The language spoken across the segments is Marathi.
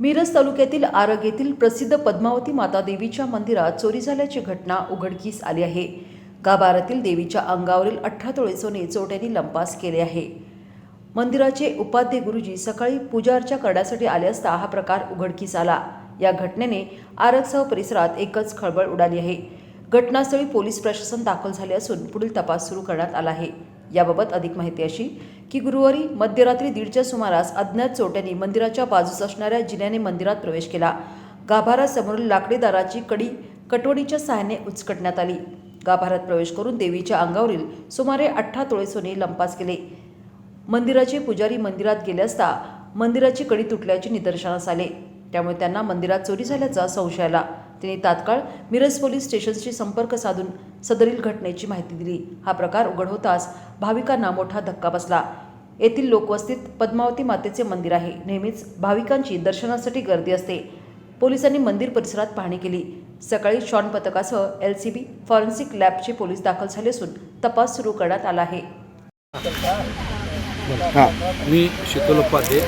मिरज तालुक्यातील आरग येथील प्रसिद्ध पद्मावती माता देवीच्या मंदिरात चोरी झाल्याची घटना उघडकीस आली आहे. गाभारातील देवीच्या अंगावरील अठरा तोळे सोने लंपास केले आहे. मंदिराचे उपाध्ये गुरुजी सकाळी पूजा अर्चा करण्यासाठी आले असता हा प्रकार उघडकीस आला. या घटनेने आरगसह परिसरात एकच खळबळ उडाली आहे. घटनास्थळी पोलीस प्रशासन दाखल झाले असून पुढील तपास सुरू करण्यात आला आहे. याबाबत अधिक माहिती अशी की गुरुवारी मध्यरात्री दीडच्या सुमारास अज्ञात चोट्यांनी मंदिराच्या बाजूस असणाऱ्या जिन्याने मंदिरात प्रवेश केला. गाभारासमोरील लाकडी दाराची कडी कटोडीच्या सहाय्याने उचकटण्यात आली. गाभारात प्रवेश करून देवीच्या अंगावरील सुमारे अठरा तोळे सोने लंपास केले. मंदिराचे पुजारी मंदिरात गेले असता मंदिराची कडी तुटल्याचे निदर्शनास आले. त्यामुळे त्यांना मंदिरात चोरी झाल्याचा संशय आला. त्यांनी तात्काळ मिरज पोलीस स्टेशनशी संपर्क साधून सदरील घटनेची माहिती दिली. हा प्रकार उघड होताच भाविकांना मोठा धक्का बसला. येथील लोकवस्तीत पद्मावती मातेचे मंदिर आहे. नेहमीच भाविकांची दर्शनासाठी गर्दी असते. पोलिसांनी मंदिर परिसरात पाहणी केली. सकाळी शॉन पथकासह एल सी बी फॉरेन्सिक लॅबचे पोलीस दाखल झाले असून तपास सुरू करण्यात आला आहे. मी शीतल उपाध्ये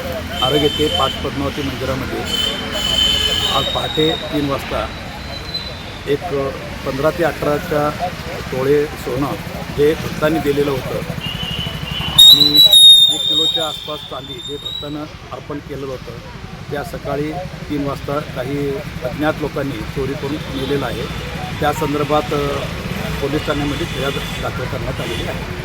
आरोग्य ते पाच पद्मावती मंदिरामध्ये आज पहाटे तीन वाजता एक पंधरा ते अठराच्या तोळे सोनं जे भक्तांनी दिलेलं होतं. आणि एक किलोच्या आसपास चांदी जे भक्तानं अर्पण केलेलं होतं. त्या सकाळी तीन वाजता काही अज्ञात लोकांनी चोरी करून नेलेलं आहे. त्या संदर्भात पोलीस ठाण्यामध्ये फिर्याद दाखल करण्यात आलेली आहे.